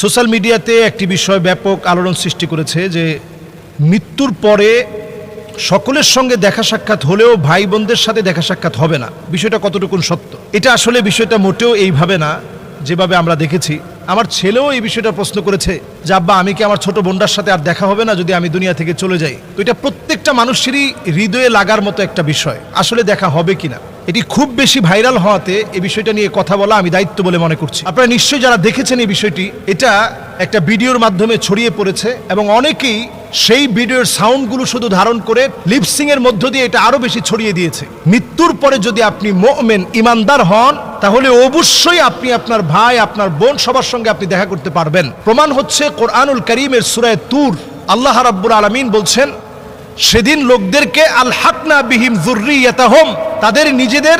Social মিডিয়াতে একটি বিষয় ব্যাপক আলোড়ন সৃষ্টি করেছে যে মৃত্যুর পরে সকলের সঙ্গে দেখা সাক্ষাৎ হলেও ভাই বোনদের সাথে দেখা সাক্ষাৎ হবে না। বিষয়টা কতটুকুন সত্য? এটা আসলে বিষয়টা মোটেও এইভাবে না যেভাবে আমরা দেখেছি। আমার ছেলেও এই বিষয়টা প্রশ্ন করেছে যে, আব্বা, আমি কি আমার ছোট বোনটার সাথে আর দেখা হবে না যদি আমি দুনিয়া থেকে চলে যাই? তো এটা প্রত্যেকটা মানুষেরই হৃদয়ে লাগার মতো একটা বিষয়। আসলে দেখা হবে কিনা? এটি খুব বেশি ভাইরাল হওয়াতে এই বিষয়টা নিয়ে কথা বলা আমি দায়িত্ব বলে মনে করছি। আপনারা নিশ্চয়ই যারা দেখেছেন এই বিষয়টি, এটা একটা ভিডিওর মাধ্যমে ছড়িয়ে পড়েছে এবং অনেকেই সেই ভিডিওর সাউন্ডগুলো শুধু ধারণ করে লিপসিং এর মধ্য দিয়ে এটা আরও বেশি ছড়িয়ে দিয়েছে। মৃত্যুর পরে যদি আপনি মোমেন, ইমানদার হন, তাহলে অবশ্যই আপনি আপনার ভাই, আপনার বোন সবার সঙ্গে আপনি দেখা করতে পারবেন। প্রমাণ হচ্ছে কোরআনুল করিমের সুরায় তুর। আল্লাহ রাব্বুল আলামিন বলছেন সেদিন লোকদেরকে আল হাকনা বিহিম জুর্রিয়াতাহম, তাদের নিজেদের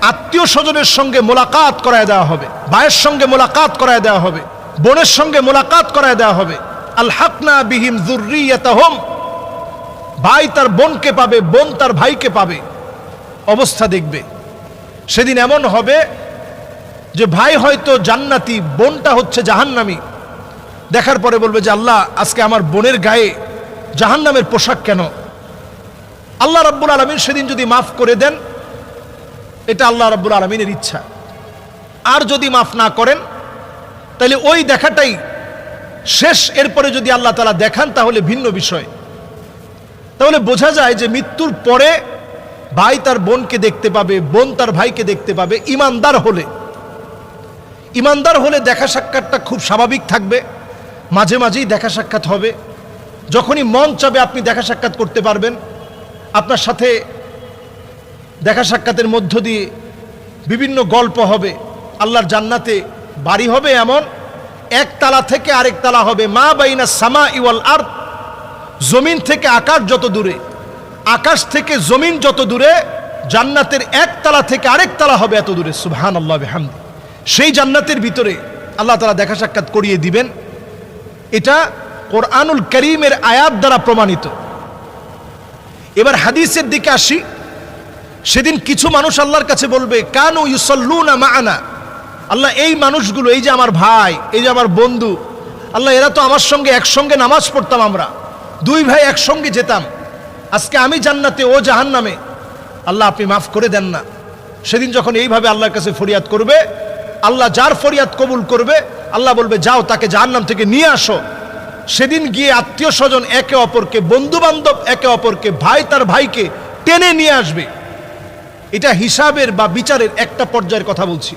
আত্মীয় স্বজনের সঙ্গে মোলাকাত করায় দেওয়া হবে, ভাইয়ের সঙ্গে মোলাকাত করায় দেওয়া হবে, বোনের সঙ্গে মোলাকাত করায় দেওয়া হবে। আল হাকনা বিহিম জুর্রিয়াতাহম, ভাই তার বোনকে পাবে, বোন তার ভাইকে পাবে। অবস্থা দেখবে। সেদিন এমন হবে যে ভাই হয়তো জান্নাতি, বোনটা হচ্ছে জাহান্নামি। দেখার পরে বলবে যে, আল্লাহ, আজকে আমার বোনের গায়ে জাহান্নামের পোশাক কেন? আল্লাহ রাব্বুল আলমিন সেদিন যদি মাফ করে দেন, এটা আল্লাহ রাব্বুল আলমিনের ইচ্ছা। আর যদি মাফ না করেন, তাহলে ওই দেখাটাই শেষ। এরপরে যদি আল্লাহ তালা দেখান, তাহলে ভিন্ন বিষয়। তাহলে বোঝা যায় যে মৃত্যুর পরে ভাই তার বোনকে দেখতে পাবে, বোন তার ভাইকে দেখতে পাবে, ইমানদার হলে। ইমানদার হলে দেখা সাক্ষাৎটা খুব স্বাভাবিক থাকবে। মাঝে মাঝেই দেখা সাক্ষাৎ হবে। যখনই মন চাবে আপনি দেখা সাক্ষাৎ করতে পারবেন। আপনার সাথে দেখা সাক্ষাতের মধ্য দিয়ে বিভিন্ন গল্প হবে। আল্লাহর জান্নাতে বাড়ি হবে এমন, এক তালা থেকে আরেক তালা হবে। মা বাইনা সামা ইওয়াল আর জমিন থেকে আকাশ যত দূরে, আকাশ থেকে জমিন যত দূরে, জান্নাতের এক তালা থেকে আরেক তালা হবে এত দূরে। সুবহান আল্লাহ সেই জান্নাতের ভিতরে আল্লাহ তালা দেখা সাক্ষাৎ করিয়ে দিবেন। এটা কোরআনুল করিমের আয়াত দ্বারা প্রমাণিত। এবার হাদিসের দিকে আসি। সেদিন কিছু মানুষ আল্লাহর কাছে বলবে, কানু ইউসল্লুনা মাআনা আল্লাহ, এই মানুষগুলো, এই যে আমার ভাই, এই যে আমার বন্ধু, আল্লাহ, এরা তো আমার সঙ্গে একসঙ্গে নামাজ পড়তাম আমরা। দুই ভাই একসঙ্গে যেতাম। আজকে আমি জান্নাতে, ও জাহান্নামে। আল্লাহ, আপনি মাফ করে দেন না। সেদিন যখন এইভাবে আল্লাহর কাছে ফরিয়াদ করবে, আল্লাহ যার ফরিয়াদ কবুল করবে, আল্লাহ বলবে, যাও তাকে জাহান্নাম থেকে নিয়ে আসো। সেদিন গিয়ে আত্মীয় স্বজন একে অপরকে বন্ধু বান্ধব একে অপরকে, ভাই তার ভাইকে টেনে নিয়ে আসবে। এটা হিসাবের বা বিচারের একটা পর্যায়ের কথা বলছি।